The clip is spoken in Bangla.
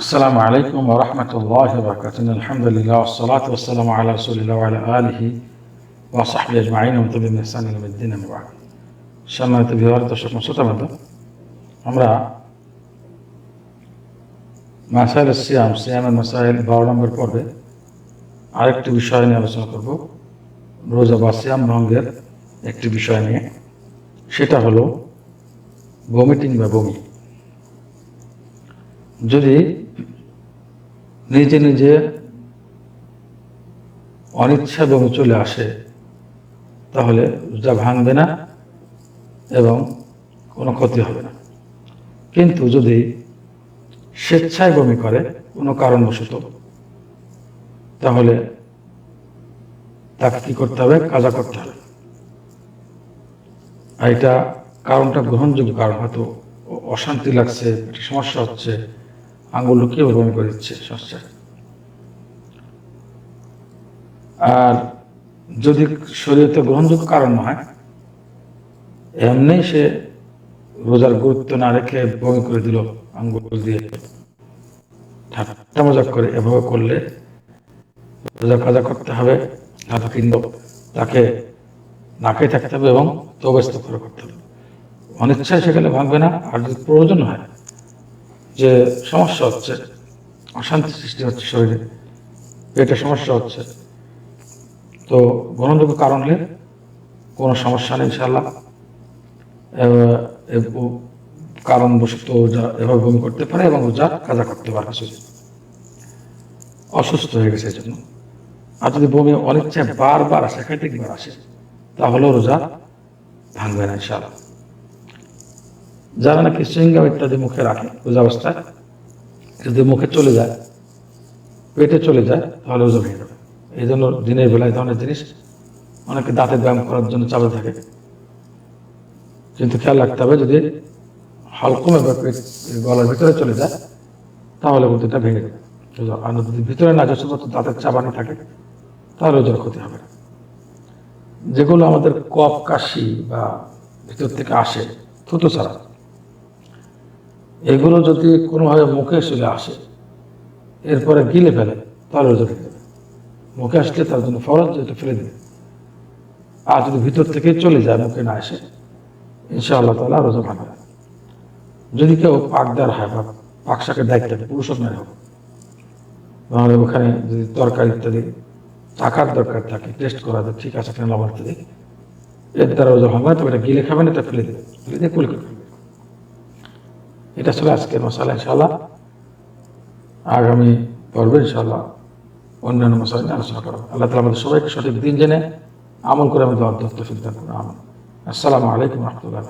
السلام عليكم ورحمة الله وبركاته إن الحمد لله والصلاة والسلام على رسول الله وعلى آله وصحبه أجمعين ومن تبعهم بإحسان إلى يوم الدين أما بعد সম্মানিত বিহার দর্শক শ্রোতা বন্ধু আমরা মাসাইল সিয়াম সিয়ামের মাসাইল বারো নম্বর পর্বে আরেকটি বিষয় নিয়ে আলোচনা করব রোজা বা সিয়াম ভঙ্গের একটি বিষয় নিয়ে সেটা হলো ভমিটিং বা বমি যদি নিজে নিজে অনিচ্ছা বমি চলে আসে, তাহলে রোজা ভাঙবে না এবং কোনো ক্ষতি হবে না। কিন্তু যদি স্বেচ্ছায় বমি করে কোনো কারণবশত, তাহলে তাকে কি করতে হবে? কাজা করতে হবে। আর এটা কারণটা গ্রহণযোগ্য কারণ, হয়তো অশান্তি লাগছে সমস্যা হচ্ছে আঙুল বমি করে দিচ্ছে সমস্যা আর যদি শরীরতে গ্রহণযোগ্য কারণ হয়, এমনি সে রোজার গুরুত্ব না রেখে বমি করে দিল আঙ্গুল দিয়ে। ঠাট্টা মজাক করে এভাবে করলে রোজা কাজা করতে হবে তাহলে কিন্তু তাকে নাকে থাকতে হবে এবং তবেস্ত করে করতে হবে। অনিচ্ছায় সেখানে ভাঙবে না, আর যদি প্রয়োজন হয় যে সমস্যা হচ্ছে, অশান্তি সৃষ্টি হচ্ছে শরীরে পেটে সমস্যা হচ্ছে। তো গ্রহণযোগ্য কারণ হলে কোনো সমস্যা নেই ইনশাল্লাহ কারণবশত যা এভাবে বমি করতে পারে এবং রোজা কাজা করতে পারে অসুস্থ হয়ে গেছে জন্য আর যদি বমি অনিচ্ছায় বারবার আসে, একাধিকবার আসে, তাহলেও রোজা ভাঙবে না ইনশাল্লাহ যারা নাকি সিঙ্গাম ইত্যাদি মুখে রাখে রোজা অবস্থায় যদি মুখে চলে যায়, পেটে চলে যায়, তাহলে রোজা ভেঙে যাবে এই জন্য দিনের বেলায় ধরনের জিনিস অনেকে দাঁতে ব্যায়াম করার জন্য চাপে থাকে। কিন্তু খেয়াল রাখতে হবে, যদি হালকমে বা পেট গলার ভিতরে চলে যায়, তাহলে কিন্তু এটা ভেঙে যাবে আর যদি ভিতরে না যায় শুধুমাত্র দাঁতের চাবানি থাকে, তাহলে ওজন ক্ষতি হবে না। যেগুলো আমাদের কপ কাশি বা ভিতর থেকে আসে, থুতো ছাড়া এগুলো যদি কোনোভাবে মুখে চলে আসে, এরপরে গিলে ফেলে, তাহলে হয়ে যাবে মুখে আসলে তার জন্য ফরজ যেটা ফেলে দেবে। আর যদি ভিতর থেকে চলে যায়, মুখে না আসে, ইনশাআল্লাহ তালা রোজা ভাঙবে যদি কেউ পাকদার হয় বা পাকশাকের দায়িত্ব থাকে, পুরুষ মেয়ে হোক, তাহলে ওখানে যদি তরকারি ইত্যাদি টাকার দরকার থাকে, টেস্ট করা যায়, ঠিক আছে কেন লবণ ইত্যাদি এর দ্বারা রোজা ভাঙবে তবে এটা গিলে খাবেন এটা ফেলে দেবে। ফেলে দিয়ে কুল এটা ছিল আজকের মশালা ইনশাল্লাহ আগামী পর্বে ইনশাল্লাহ অন্যান্য মশালা নিয়ে আলোচনা করব। আল্লাহ তালা আমাদের সবাইকে সঠিক দিন জেনে আমল করে আমাদের অর্ধ ফিরতে আমল আসসালামু আলাইকুম রহমতুল্লাহ